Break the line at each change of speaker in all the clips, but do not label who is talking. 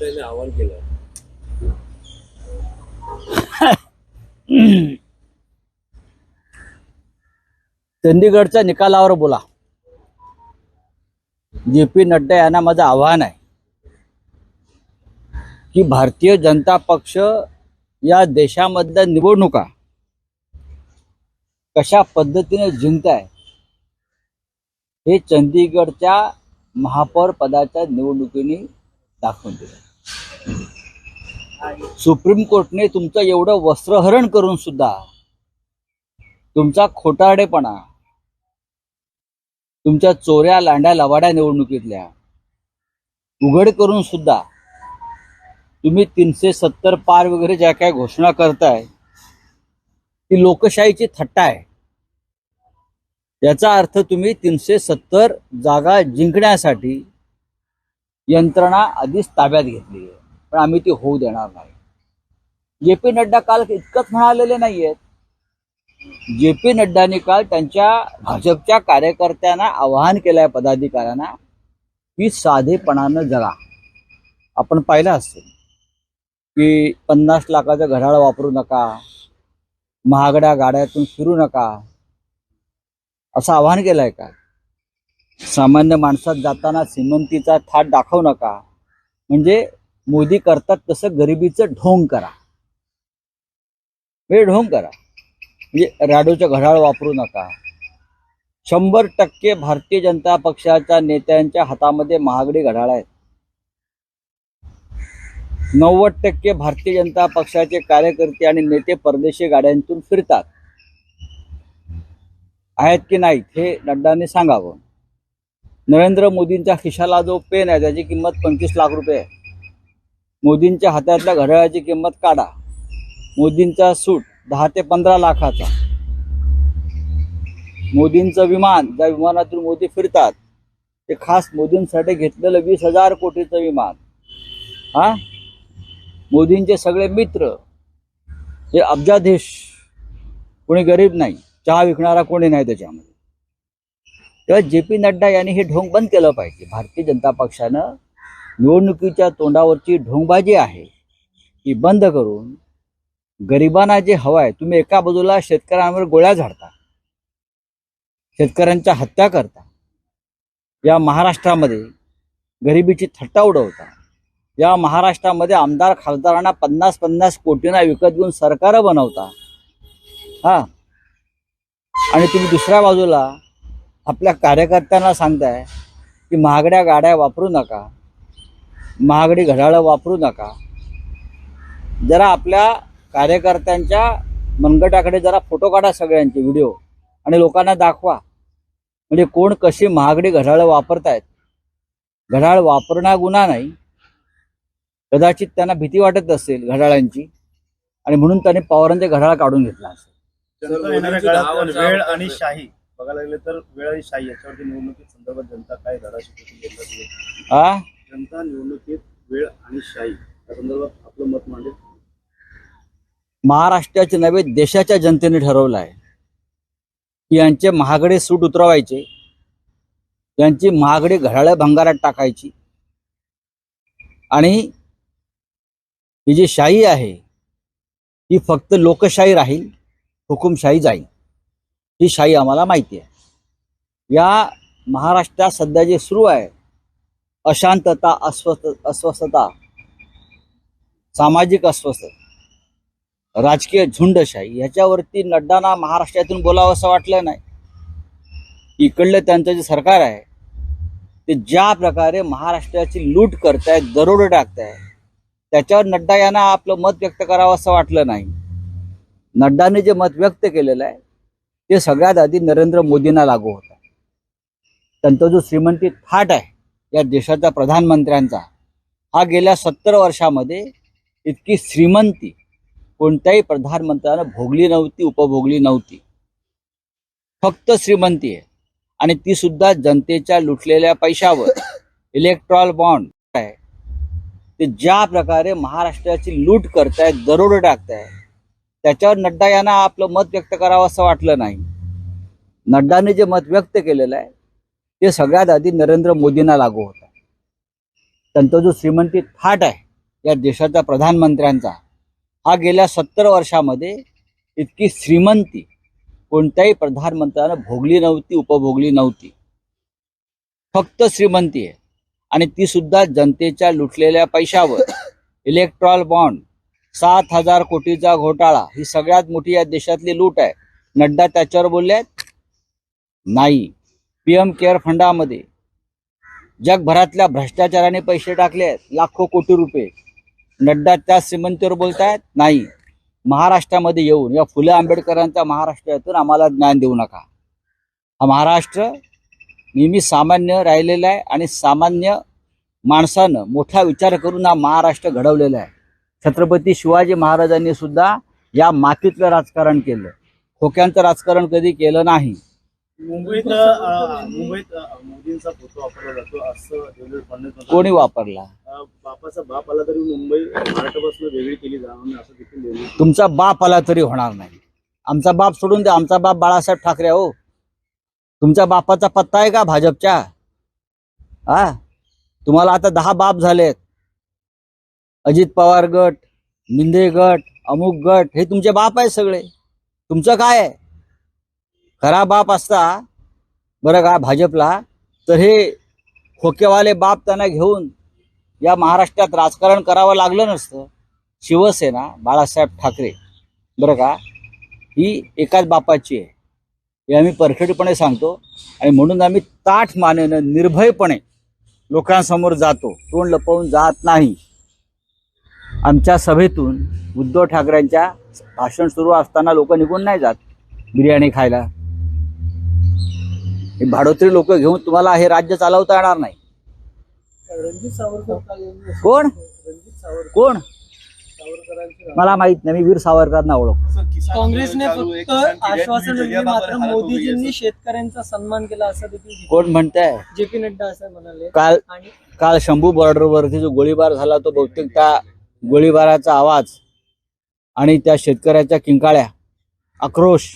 नड्डाने आवाहन केलं
चंदीगडच्या निकालावर बोला. जे पी नड्डा यांना माझं आव्हान आहे की भारतीय जनता पक्ष या देशामधल्या निवडणुका कशा पद्धतीने जिंकत आहे हे चंदीगडच्या महापौर पदाच्या निवडणुकीने दाखवून दिलं. सुप्रीम कोर्टने तुमचं एवढं वस्त्रहरण करून सुद्धा तुमचा खोटारडेपणा तुमच्या चोऱ्या लांड्या लवाड्या निवडणुकीतल्या उघड करून सुद्धा तुम्ही तीनशे सत्तर पार वगैरे ज्या काय घोषणा करताय ती लोकशाहीची थट्टा आहे. याचा अर्थ तुम्ही तीनशे सत्तर जागा जिंकण्यासाठी यंत्रणा आधीच ताब्यात घेतली आहे. पण आम्ही ती होऊ देणार नाही. जे पी नड्डा काल इतकंच म्हणालेले नाहीयेत. जे पी नड्डांनी काल त्यांच्या भाजपच्या कार्यकर्त्यांना आवाहन केलंय पदाधिकाऱ्यांना की साधेपणानं जगा. आपण पाहिलं असेल की पन्नास लाखाचं घड्याळ वापरू नका महागड्या गाड्यातून फिरू नका. असं आवाहन केलंय का सामान्य माणसात जाताना श्रीमंतीचा थाट दाखवू नका. म्हणजे मोदी करतात तसं गरिबीचं ढोंग करा. हे ढोंग करा. म्हणजे राडोचं घड्याळ वापरू नका. शंभर टक्के भारतीय जनता पक्षाच्या नेत्यांच्या हातामध्ये महागडी घड्याळ आहेत. नव्वद टक्के भारतीय जनता पक्षाचे कार्यकर्ते आणि नेते परदेशी गाड्यांतून फिरतात. आहेत की नाहीत हे नड्डाने सांगावं. नरेंद्र मोदींच्या खिशाला जो पेन आहे त्याची किंमत पंचवीस लाख रुपये आहे. मोदींच्या हातातल्या घड्याळाची किंमत काढा. मोदींचा सूट दहा ते पंधरा लाखाचा. मोदींचं विमान ज्या विमानातून मोदी फिरतात ते खास मोदींसाठी घेतलेलं वीस हजार कोटीचं विमान. हा? मोदींचे सगळे मित्र हे अब्जाधीश कोणी गरीब नाही चहा विकणारा कोणी नाही त्याच्यामध्ये. तेव्हा जे पी नड्डा यांनी हे ढोंग बंद केलं पाहिजे. भारतीय जनता पक्षानं निवडणुकीच्या तोंडावरची ढोंगबाजी आहे ती बंद करून गरिबांना जे हवं आहे तुम्ही एका बाजूला शेतकऱ्यांवर गोळ्या झाडता शेतकऱ्यांच्या हत्या करता या महाराष्ट्रामध्ये गरिबीची थट्टा उडवता या महाराष्ट्रामध्ये आमदार खासदारांना पन्नास पन्नास कोटींना विकत घेऊन सरकार बनवता हा. आणि तुम्ही दुसऱ्या बाजूला आपल्या कार्यकर्त्यांना सांगताय की महागड्या गाड्या वापरू नका महागडी घड्याळं वापरू नका. जरा आपल्या कार्यकर्त्यांच्या मनगटाकडे जरा फोटो काढा सगळ्यांचे व्हिडिओ आणि लोकांना दाखवा. म्हणजे कोण कशी महागडी घड्याळं वापरतायत. घड्याळ वापरणं गुन्हा नाही. कदाचित त्यांना भीती वाटत असेल घड्याळांची आणि म्हणून त्यांनी पवारांचे घड्याळ काढून घेतला असेल
वेळ आणि शाही. बघायला गेलं तर वेळ आणि शाही याच्यावरती निवडणुकीत संदर्भात जनता काय दिली?
हा
जनता निवडणुकीत वेळ आणि शाही या संदर्भात आपलं मत मांडेल.
महाराष्ट्राचे नव्हे देशाच्या जनतेने ठरवलं आहे. की यांचे महागडे सूट उतरवायचे यांची महागडी घड्याळं भंगारात टाकायची. आणि ही जी शाही आहे ही फक्त लोकशाही राहील हुकुमशाही जाईल. ही शाही आम्हाला माहिती आहे. या महाराष्ट्रात सध्या जे सुरू आहे अशांतता अस्वस्थ अस्वस्थता सामाजिक अस्वस्थता राजकीय झुंडशाही ह्याच्यावरती नड्डांना महाराष्ट्रातून बोलावं असं वाटलं नाही. इकडलं त्यांचं जे सरकार आहे ते ज्या प्रकारे महाराष्ट्राची लूट करतायत दरोडे टाकताय त्याच्यावर नड्डा यांना आपलं मत व्यक्त करावं असं वाटलं नाही. नड्डाने जे मत व्यक्त केलेलं आहे ते सगळ्यात आधी नरेंद्र मोदींना लागू होतं. त्यांचा जो श्रीमंती थाट आहे या देशाच्या प्रधानमंत्र्यांचा. हा गेल्या सत्तर वर्षामध्ये इतकी श्रीमंती. कोणत्याही प्रधानमंत्र्यानं भोगली नव्हती उपभोगली नव्हती. फक्त श्रीमंती आहे. आणि ती सुद्धा जनतेच्या लुटलेल्या पैशावर. इलेक्ट्रॉल बॉन्ड आहे. ते ज्या प्रकारे महाराष्ट्राची लूट करताय दरोडे टाकताय त्याच्यावर नड्डा यांना आपलं मत व्यक्त करावं असं वाटलं नाही. नड्डाने जे मत व्यक्त केलेलं आहे ते सगळ्यात आधी नरेंद्र मोदींना लागू होतं. त्यांचा जो श्रीमंती थाट आहे या देशाच्या प्रधानमंत्र्यांचा हा गेल्या सत्तर वर्षामध्ये इतकी श्रीमंती कोणत्याही प्रधानमंत्र्यानं भोगली नव्हती उपभोगली नव्हती. फक्त श्रीमंती आहे. आणि ती सुद्धा जनतेच्या लुटलेल्या पैशावर. इलेक्ट्रॉल बॉन्ड सात हजार कोटीचा घोटाळा ही सगळ्यात मोठी या देशातली लूट आहे. नड्डा त्याच्यावर बोलले नाही. पी एम केअर फंडामध्ये जगभरातल्या भ्रष्टाचाराने पैसे टाकले आहेत लाखो कोटी रुपये. नड्डा त्या श्रीमंतीवर बोलतायत नाही. महाराष्ट्रामध्ये येऊन या फुले आंबेडकरांच्या महाराष्ट्रातून आम्हाला ज्ञान देऊ नका. हा महाराष्ट्र नेहमी सामान्य राहिलेला आहे आणि सामान्य माणसानं मोठा विचार करून हा महाराष्ट्र घडवलेला आहे. छत्रपती शिवाजी महाराजांनी सुद्धा या मातीतलं राजकारण केलं. खोक्यांचं राजकारण कधी केलं नाही.
मुंबईत अ, मुंबईत अ, मोदींचा फोटो वापरला जातो असं देवेंद्र फडणवीस म्हणतात.
कोणी वापरला?
अ, बापाचा बाप आला तरी मुंबई महाराष्ट्रापासून वेगळी केली जाणार नाही असं देखील देवेंद्र
तुमचा बाप आला तरी होणार नाही. आमचा बाप सोडून द्या आमचा बाप बाळासाहेब ठाकरे हो. तुमच्या बापाचा पत्ता आहे का भाजपच्या? हा तुम्हाला आता दहा बाप झालेत. अजित पवार गट मिंदे गट अमुक गट हे तुमचे बाप आहे सगळे. तुमचं काय आहे? खरा बाप असता बरं का भाजपला तर हे खोकेवाले बाप त्यांना घेऊन या महाराष्ट्रात राजकारण करावं लागलं नसतं. शिवसेना बाळासाहेब ठाकरे बरं का ही एकाच बापाची आहे. हे आम्ही परखेटपणे सांगतो आणि म्हणून आम्ही ताठ मानेनं निर्भयपणे लोकांसमोर जातो तोंड लपवून जात नाही. आमच्या सभेतून उद्धव ठाकरेंच्या भाषण सुरू असताना लोक निघून नाही जात बिर्याणी खायला. हे भाडोत्री लोक घेऊन तुम्हाला हे राज्य चालवता येणार नाही.
रणजित सावरकर
कोण? कोण? मला माहीत नाही मी वीर सावरकरांना ओळख
काँग्रेसने फक्त आश्वासन दिले मात्र मोदीजींनी शेतकऱ्यांचा सन्मान केला असं देखील
कोण म्हणताय?
जे पी नड्डा असं म्हणाले.
काल
आणि
काल शंभू बॉर्डरवरती जो गोळीबार झाला तो बहुतेक त्या गोळीबाराचा आवाज आणि त्या शेतकऱ्याच्या किंकाळ्या आक्रोश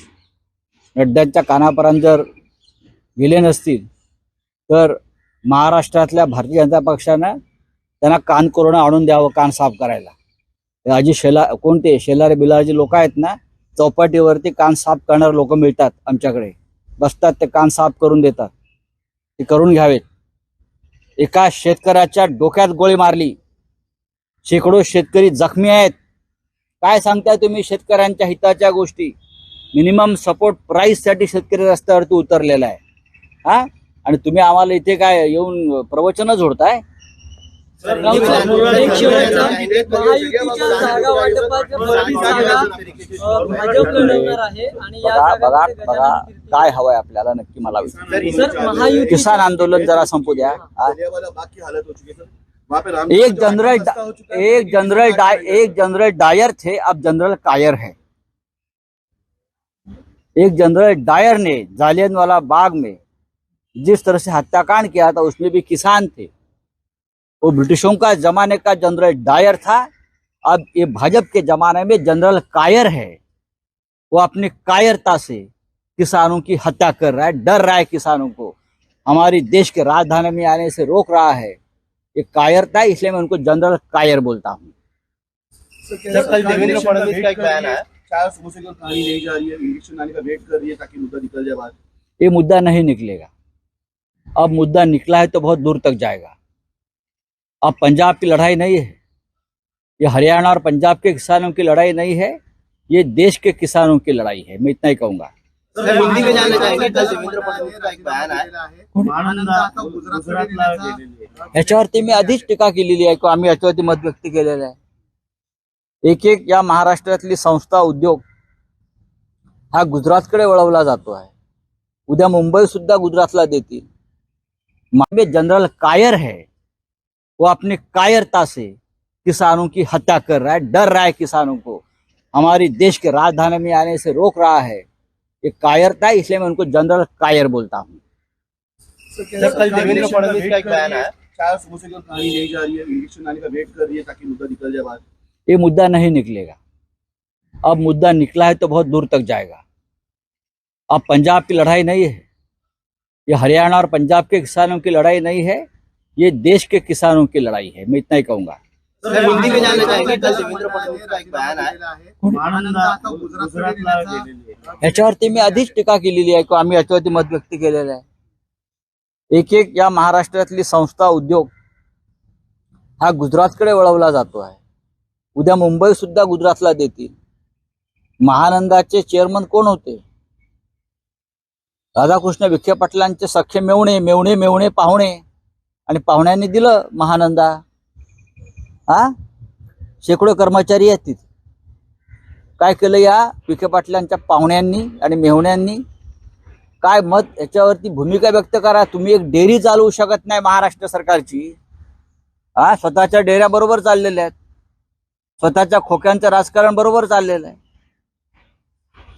नड्ड्यांच्या कानापर्यंत जर गेले नसतील तर महाराष्ट्रातल्या भारतीय जनता पक्षानं त्यांना कान कोरोना आणून द्यावं कान साफ करायला. ते अजी शेला कोणते? शेलारे बिलारे लोक आहेत ना चौपाटीवरती कान साफ करणारे लोक मिळतात आमच्याकडे. बसतात ते कान साफ करून देतात. ते करून घ्यावेत. एका शेतकऱ्याच्या डोक्यात गोळी मारली. शेकडो शेतकरी जखमी आहेत. काय सांगताय तुम्ही शेतकऱ्यांच्या हिताच्या गोष्टी? मिनिमम सपोर्ट प्राइससाठी शेतकरी रस्त्यावरती उतरलेला आहे. हा? आणि तुम्ही आम्हाला इथे काय येऊन प्रवचन जोडताय?
एक शेवटचा महायुतीच्या जागा वाटपाच्या बत्तीस जागा अ, भाजप लढवणार आहे आणि या
बघा बघा काय हवंय आपल्याला नक्की मला किसान आंदोलन जरा संपू द्या. एक जनरल एक जनरल डाय एक जनरल डायर थे अब जनरल कायर है. एक जनरल डायर ने जालियनवाला बाग में जिस तरह से हत्याकांड किया था उसमें भी किसान थे। वो ब्रिटिशों का जमाने का जनरल डायर था। अब ये भाजपा के जमाने में जनरल कायर है। वो अपनी कायरता से किसानों की हत्या कर रहा है डर रहा है किसानों को। हमारी देश के राजधानी में आने से रोक रहा है। ये कायरता है इसलिए मैं उनको जनरल कायर बोलता हूँ।
सर कल देवेंद्र फडणवीस का एक बयान है। चार सुबह से कोई कहानी नहीं जा रही है? इलेक्शन आने का वेट कर रही है ताकि मुद्दा निकल जाए बाहर।
ये मुद्दा नहीं निकलेगा। अब मुद्दा निकला है तो बहुत दूर तक जाएगा। अब पंजाब की लड़ाई नहीं है। ये हरियाणा और पंजाब के किसानों की लड़ाई नहीं है ये देश के किसानों की लड़ाई है। मैं इतना ही कहूंगा। ह्याच्यावरती मी आधीच टीका केलेली आहे किंवा आम्ही याच्यावरती मत व्यक्त केलेलं आहे एक एक या महाराष्ट्रातली संस्था उद्योग हा गुजरातकडे वळवला जातो आहे. उद्या मुंबई सुद्धा गुजरातला देतील. में जनरल कायर है वो अपनी कायरता से किसानों की हत्या कर रहा है डर रहा है किसानों को। हमारी देश के राजधानी में आने से रोक रहा है। ये कायरता है इसलिए मैं उनको जनरल कायर बोलता हूँ।
है। है है
ये मुद्दा नहीं निकलेगा। अब मुद्दा निकला है तो बहुत दूर तक जाएगा। अब पंजाब की लड़ाई नहीं है। ये हरियाणा और पंजाब के किसानों की लड़ाई नहीं है ये देश के किसानों की लड़ाई है मैं इतना ही कहूंगा। याच्यावरती मी आधीच टीका केलेली आहे किंवा आम्ही याच्यावरती मत व्यक्त केलेलं आहे एक एक या महाराष्ट्रातली संस्था उद्योग हा गुजरातकडे वळवला जातो आहे. उद्या मुंबई सुद्धा गुजरातला देतील. महानंदाचे चेअरमन कोण होते? राधाकृष्ण विखे पाटलांचे सख्य मेवणे मेवणे मेवणे पाहुणे. आणि पाहुण्यांनी दिलं महानंदा. हा? शेकडो कर्मचारी आहेत तिथे काय केलं या विखे पाटलांच्या पाहुण्यांनी आणि मेहुण्यांनी काय मत? याच्यावरती भूमिका व्यक्त करा. तुम्ही एक डेअरी चालवू शकत नाही महाराष्ट्र सरकारची. हा? स्वतःच्या डेऱ्याबरोबर चाललेल्या आहेत. स्वतःच्या खोक्यांचं राजकारण बरोबर चाललेलं आहे.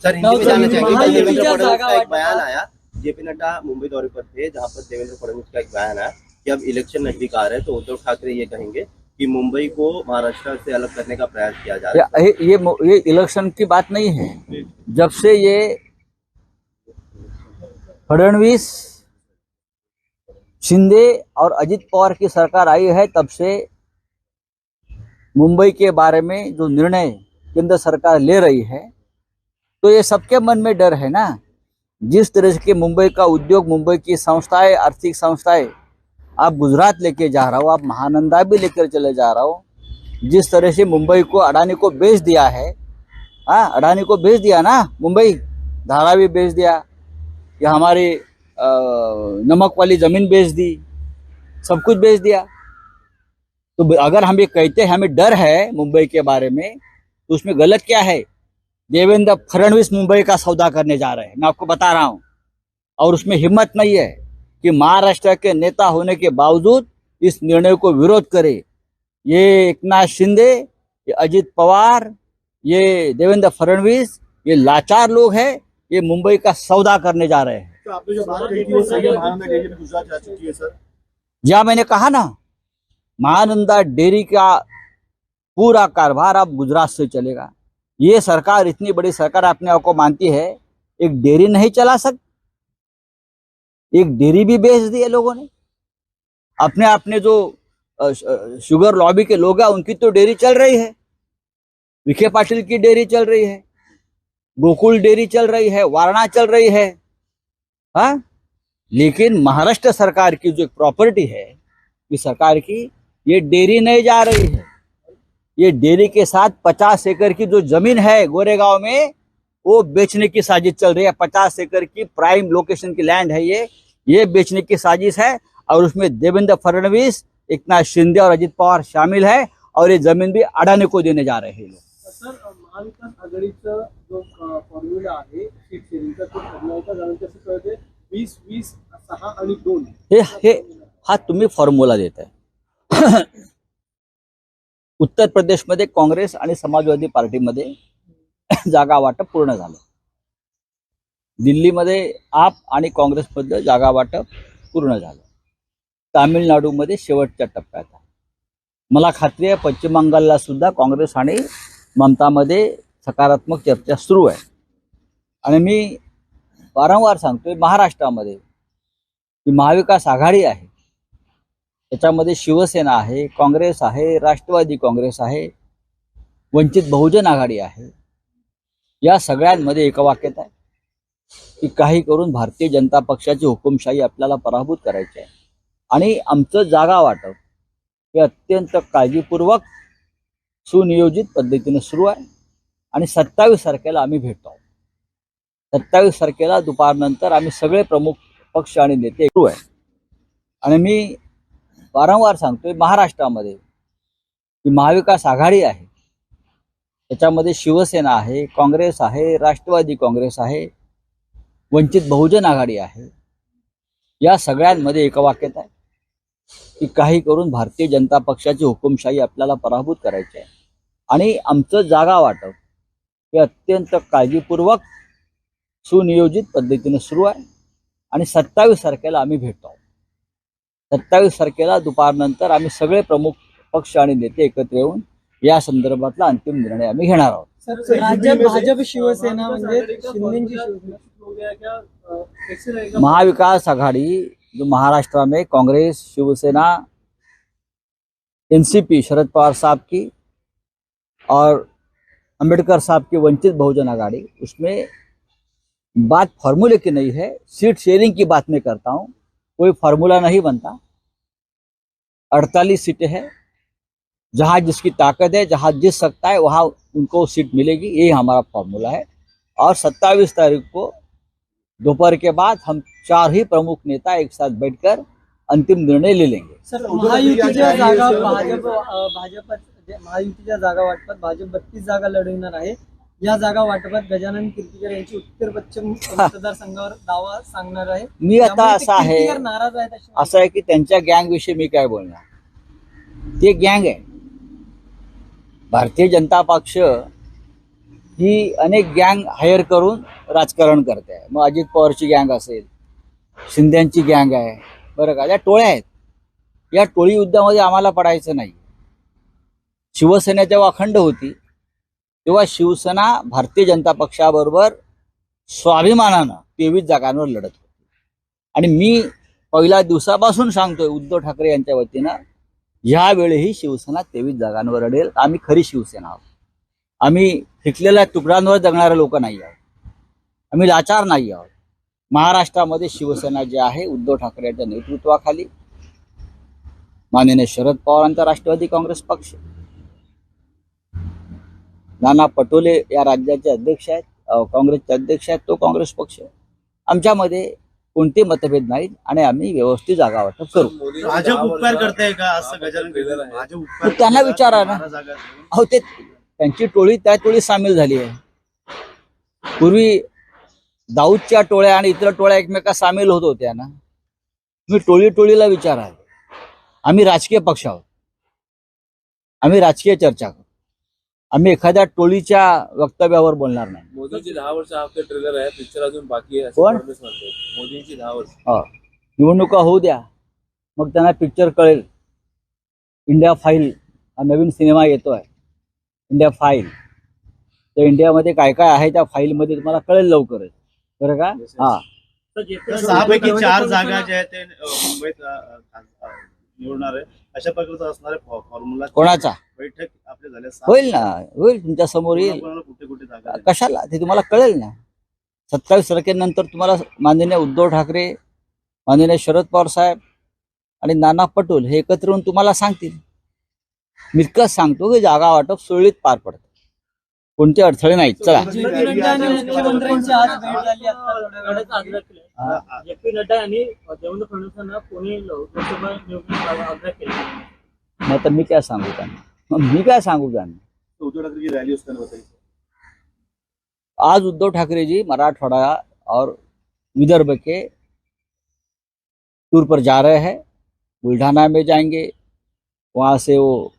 सर हिंदी में जानना चाहेंगे कल देवेंद्र फडणवीस का एक बयान आया जेपी नड्डा मुंबई दौरे पर थे जहाँ पर देवेंद्र फडणवीस का एक बयान आया कि अब इलेक्शन नज़दीक आ रहे हैं तो उद्धव ठाकरे ये कहेंगे कि मुंबई को महाराष्ट्र से अलग करने का प्रयास किया जा रहा है।
ये ये ये इलेक्शन की बात नहीं है। जब से ये फडणवीस शिंदे और अजित पवार की सरकार आई है तब से मुंबई के बारे में जो निर्णय केंद्र सरकार ले रही है तो ये सबके मन में डर है ना? जिस तरह से मुंबई का उद्योग, मुंबई की संस्थाएँ, आर्थिक संस्थाएँ, आप गुजरात लेके जा रहा हो, आप महानंदा भी लेकर चले जा रहा हो, जिस तरह से मुंबई को अडानी को बेच दिया है हाँ अडानी को बेच दिया ना, मुंबई धारावी बेच दिया, या हमारी नमक वाली ज़मीन बेच दी, सब कुछ बेच दिया। तो अगर हम ये कहते हैं, हमें डर है मुंबई के बारे में तो उसमें गलत क्या है? देवेंद्र फडणवीस मुंबई का सौदा करने जा रहे हैं। मैं आपको बता रहा हूँ। और उसमें हिम्मत नहीं है कि महाराष्ट्र के नेता होने के बावजूद इस निर्णय को विरोध करे। ये एकनाथ शिंदे ये अजित पवार ये देवेंद्र फडणवीस ये लाचार लोग हैं ये मुंबई का सौदा करने जा रहे हैं।
तो आपने जो बात कही थी वो सही महानंदा डेयरी में गुजरात जा चुकी है सर।
जहाँ मैंने कहा ना महानंदा डेयरी का पूरा कारोबार अब गुजरात से चलेगा। ये सरकार, इतनी बड़ी सरकार अपने आप को मानती है, एक डेयरी नहीं चला सकती एक डेयरी भी बेच दी है लोगों ने। अपने अपने जो शुगर लॉबी के लोग हैं, उनकी तो डेयरी चल रही है। विखे पाटिल की डेयरी चल रही है, गोकुल डेयरी चल रही है, वारणा चल रही है हाँ? लेकिन महाराष्ट्र सरकार की जो एक प्रॉपर्टी है ये सरकार की, ये डेयरी नहीं जा रही है। ये डेयरी के साथ पचास एकड़ की जो ज़मीन है गोरेगांव में वो बेचने की साजिश चल रही है। पचास एकड़ की प्राइम लोकेशन की लैंड है ये। ये बेचने की साजिश है और उसमें देवेंद्र फडणवीस एकनाथ शिंदे और अजित पवार शामिल है और ये ज़मीन भी अडानी को देने जा रहे हैं। लोग
सर महाविकास आघाडीचा जो फॉर्म्युला आहे सीट शेअरिंगचा तो ठरला कारण कसं कळते वीस वीस सहा आणि दोन.
हे हे हा तुम्ही फॉर्म्युला देत आहे उत्तर प्रदेशमध्ये काँग्रेस आणि समाजवादी पार्टीमध्ये जागा वाटप पूर्ण झालं. दिल्लीमध्ये आप आणि काँग्रेसमधलं जागा वाटप पूर्ण झालं. तामिळनाडूमध्ये शेवटच्या टप्प्यात आहे. मला खात्री आहे पश्चिम बंगालला सुद्धा काँग्रेस आणि ममतामध्ये सकारात्मक चर्चा सुरू आहे. आणि मी वारंवार सांगतोय महाराष्ट्रामध्ये ही महाविकास आघाडी आहे याच्यामध्ये शिवसेना आहे काँग्रेस आहे राष्ट्रवादी काँग्रेस आहे वंचित बहुजन आघाडी आहे. या सगळ्यांमध्ये एकवाक्यता आहे की काही करून भारतीय जनता पक्षाची हुकुमशाही आपल्याला पराभूत करायची आहे. आणि आमचं जागा वाटप हे अत्यंत काळजीपूर्वक सुनियोजित पद्धतीने सुरू आहे आणि सत्तावीस तारखेला आम्ही भेटतो आहोत. सत्तावीस तारखेला दुपारनंतर आम्ही सगळे प्रमुख पक्ष आणि नेते सुरू आहे. आणि मी वारंवार सांगतोय महाराष्ट्रामध्ये ही महाविकास आघाडी आहे. त्याच्यामध्ये शिवसेना आहे काँग्रेस आहे राष्ट्रवादी काँग्रेस आहे वंचित बहुजन आघाडी आहे. या सगळ्यांमध्ये एकवाक्यता आहे की काही करून भारतीय जनता पक्षाची हुकुमशाही आपल्याला पराभूत करायची आहे. आणि आमचं जागा वाटप हे अत्यंत काळजीपूर्वक सुनियोजित पद्धतीने सुरू आहे आणि सत्तावीस तारखेला आम्ही भेटतो आहोत. सत्तावीस तारखेला दुपारनंतर आम्ही सगळे प्रमुख पक्ष आणि नेते एकत्र येऊन या संदर्भातला अंतिम निर्णय आम्ही घेणार आहोत.
सर राज्यात भाजप शिवसेना म्हणजे शिंदेची शिवसेना.
गया क्या? कैसे रहेगा?
महाविकास आघाड़ी जो महाराष्ट्र में कांग्रेस शिवसेना एनसीपी शरद पवार साहब की और अंबेडकर साहब की वंचित बहुजन आघाड़ी उसमें बात फार्मूले की नहीं है सीट शेयरिंग की बात मैं करता हूँ। कोई फार्मूला नहीं बनता। अड़तालीस सीटें हैं। जहाँ जिसकी ताकत है जहाँ जिस सकता है वहाँ उनको सीट मिलेगी। यही हमारा फॉर्मूला है। और सत्ताईस तारीख को दोपहर के बाद हम चार ही प्रमुख नेता एक साथ बैठकर अंतिम निर्णय ले लेंगे।
सर महायुतीच्या जागा भाजप भाजप महायुतीच्या जागा वाटपात भाजप बत्तीस जागा लढवणार आहे. या जागा वाटपात गजानन कीर्तीकर यांची उत्तर पश्चिम मतदारसंघावर दावा सांगणार आहे.
मी आता
त्यामुळे ते
असं आहे
कीर्तीकर नाराज आहेत अशी
असं आहे की त्यांच्या गँग विषयी मी काय बोलणार? ते गँग आहे. भारतीय जनता पक्ष ही अनेक गँग हायर करून राजकारण करते आहे मग अजित पवारची गँग असेल शिंद्यांची गँग आहे बरं का? या टोळ्या आहेत. या टोळी युद्धामध्ये आम्हाला पडायचं नाही. शिवसेना जेव्हा अखंड होती. तेव्हा शिवसेना भारतीय जनता पक्षाबरोबर स्वाभिमानानं तेवीस जागांवर लढत होती. आणि मी पहिल्या दिवसापासून सांगतोय उद्धव ठाकरे यांच्या वतीनं यावेळीही शिवसेना तेवीस जागांवर लढेल. आम्ही खरी शिवसेना आहोत. आम्ही फिकलेल्या तुकड्यांवर जगणारे लोक नाही आहोत. आम्ही लाचार नाही आहोत. महाराष्ट्रामध्ये शिवसेना जी आहे उद्धव ठाकरे यांच्या नेतृत्वाखाली माननीय शरद पवारांचा राष्ट्रवादी काँग्रेस पक्ष नाना पटोले या राज्याचे अध्यक्ष आहेत काँग्रेसचे अध्यक्ष आहेत तो काँग्रेस पक्ष आमच्यामध्ये कोणते मतभेद नाहीत आणि आम्ही व्यवस्थित जागा वाटप करू.
भाजप उपकार करताय का? असं गजानन
त्यांना विचारा ना. अहो ते त्यांची टोळी त्या टोळीत सामील झाली आहे. पूर्वी दाऊदच्या टोळ्या आणि इतर टोळ्या एकमेकात सामील होत होत्या ना. तुम्ही टोळी टोळीला विचारा आम्ही राजकीय पक्ष आहोत. आम्ही राजकीय चर्चा करू. आम्ही एखाद्या टोळीच्या वक्तव्यावर बोलणार नाही.
मोदींची दहा वर्ष हा आपले ट्रेलर आहे पिक्चर अजून बाकी आहे असं
कोण?
फडणवीस म्हणतोय. मोदींची दहा वर्ष.
हो. निवडणुका होऊ द्या मग त्यांना पिक्चर कळेल. इंडिया फाईल हा नवीन सिनेमा येतोय. इंडिया फाईल तर इंडियामध्ये काय काय आहे त्या फाईलमध्ये तुम्हाला कळेल लवकरच. बरं का? हा.
सहापैकी चार जागा ज्या आहेत ते अ, मुंबईत अ, अ, अ, निवडणार आहे अशा प्रकारचा असणार फॉर्म्युला
कोणाचा?
बैठक आपल्या झाल्या
होईल ना होईल तुमच्यासमोर येईल.
कुठे कुठे जागा?
कशाला? ते तुम्हाला कळेल ना. सत्तावीस तारखेनंतर तुम्हाला माननीय उद्धव ठाकरे माननीय शरद पवार साहेब आणि नाना पटोल हे एकत्र येऊन तुम्हाला सांगतील. मी इतकंच सांगतो की जागा वाटप सुरळीत पार पडतं. कोणते अडथळे नाहीत. चला.
जे पी नड्डा यांनी पुणे लोकसभा निवडणूक आग्रह केला.
मी काय सांगू त्यांना? मी काय सांगू त्यांना?
उद्धव ठाकरे रैली उसका बताइए
आज उद्धव ठाकरे जी मराठवाड़ा और विदर्भ के टूर पर जा रहे हैं. बुल्ढाना में जाएँगे. वहाँ से वो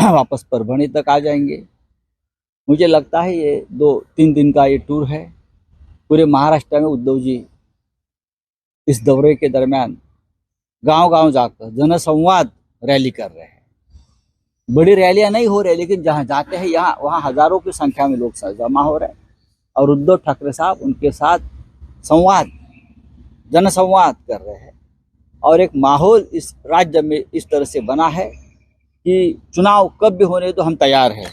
वापस परभणी तक आ जाएँगे. मुझे लगता है ये दो तीन दिन का ये टूर है. पूरे महाराष्ट्र में उद्धव जी इस दौरे के दरमियान गाँव गाँव जाकर जनसंवाद रैली कर रहे हैं। बड़ी रैलियाँ नहीं हो रही, लेकिन जहाँ जाते हैं, यहाँ, वहाँ हज़ारों की संख्या में लोग जमा हो रहे हैं। और उद्धव ठाकरे साहब उनके साथ संवाद, जनसंवाद कर रहे हैं। और एक माहौल इस राज्य में इस तरह से बना है कि चुनाव कब भी होने तो हम तैयार हैं।